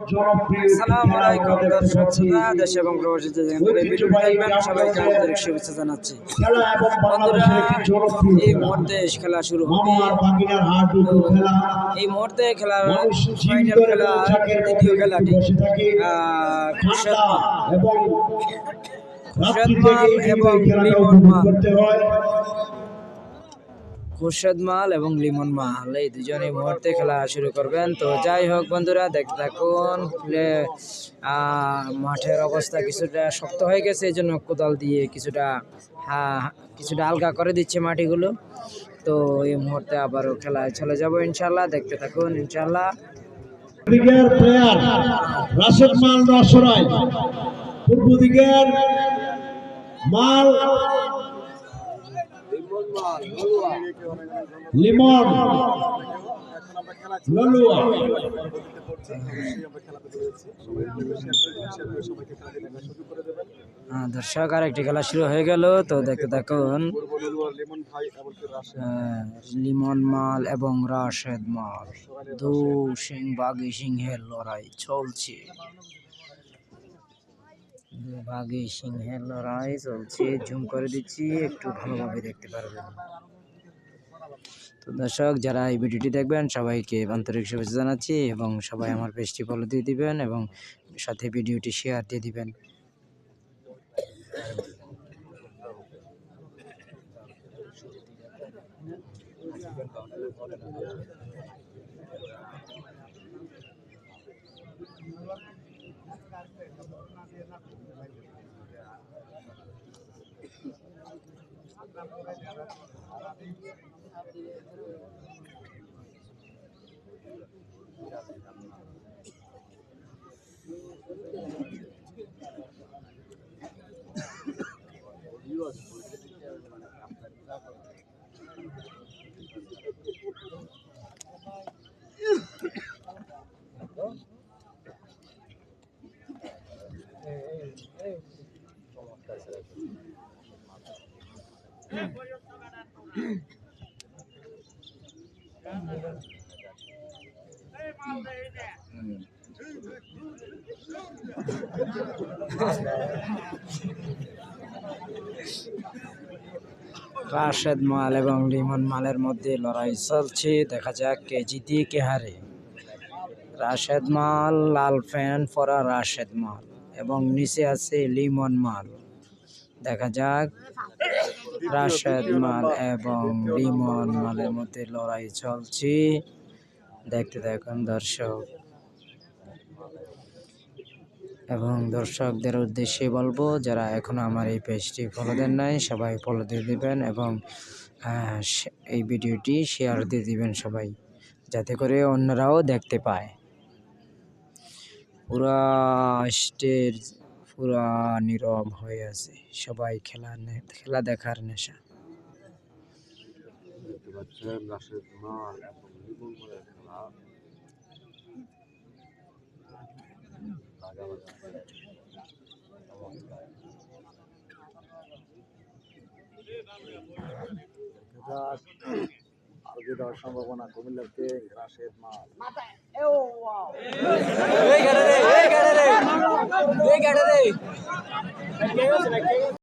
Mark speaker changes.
Speaker 1: আসসালামু আলাইকুম দর্শক শ্রোতা দেশ এবং প্রবাসী যে ভিডিওটি দেখবেন সবাইকে আন্তরিক শুভেচ্ছা জানাচ্ছি। বন্ধুরা
Speaker 2: বাংলাদেশের একটি জনপ্রিয়
Speaker 1: এই মুহূর্তে খেলা শুরু হবে।
Speaker 2: মামার ভাগিনার হাডুডু খেলা।
Speaker 1: এই মুহূর্তে খেলার ফাইনাল খেলা দ্বিতীয় খেলাটি
Speaker 2: এবং
Speaker 1: খুরশেদ মাল এবং লিমন মাল। এই দুজন এই মুহূর্তে খেলা শুরু করবেন। তো যাই হোক বন্ধুরা, দেখতে থাকুন। মাঠের অবস্থা কিছুটা শক্ত হয়ে গেছে, এই জন্য কোদাল দিয়ে কিছুটা কিছুটা হালকা করে দিচ্ছে মাটিগুলো। তো এই মুহূর্তে আবারও খেলায় চলে যাব ইনশাল্লাহ দেখতে থাকুন ইনশাল্লাহ
Speaker 2: মাল মাল লিমন
Speaker 1: দর্শক আর একটি খেলা শুরু হয়ে গেল। তো দেখতে থাকুন লিমন মাল এবং রাশেদ মাল। দু সিং বাগি সিংহের লড়াই চলছে। বাগি সিংহের লড়াই চলছে, জুম করে দিচ্ছি, একটু ভালোভাবে দেখতে পারবেন। তো দর্শক, যারা এই ভিডিওটি দেখবেন, সবাইকে আন্তরিক শুভেচ্ছা জানাচ্ছি এবং সবাই আমার পেজটি ফলো দিয়ে দিবেন এবং সাথে ভিডিওটি শেয়ার দিয়ে দিবেন। Yeah, রাশেদ মাল এবং লিমন মালের মধ্যে লড়াই চলছে। দেখা যাক কে জিতে, কে হারে। রাশেদ মাল, লাল প্যান্ট পরা রাশেদ মাল এবং নিচে আছে লিমন মাল। দেখা যাক রাশেদ মাল এবং লিমন মালের মধ্যে লড়াই চলছে। দেখতে দেখুন দর্শক। এবং দর্শকদের উদ্দেশ্যে বলব যারা এখনও আমার এই পেজটি ফলো দেন নাই সবাই ফলো দিয়ে দিবেন এবং এই ভিডিওটি শেয়ার দিয়ে দিবেন সবাই যাতে করে অন্যরাও দেখতে পায়। পুরা স্টেজ পুরা নীরব হয়ে আছে। সবাই খেলা খেলা দেখার নেশা।
Speaker 3: দেখতে পাচ্ছেন রাশেদ মাল
Speaker 1: aquellos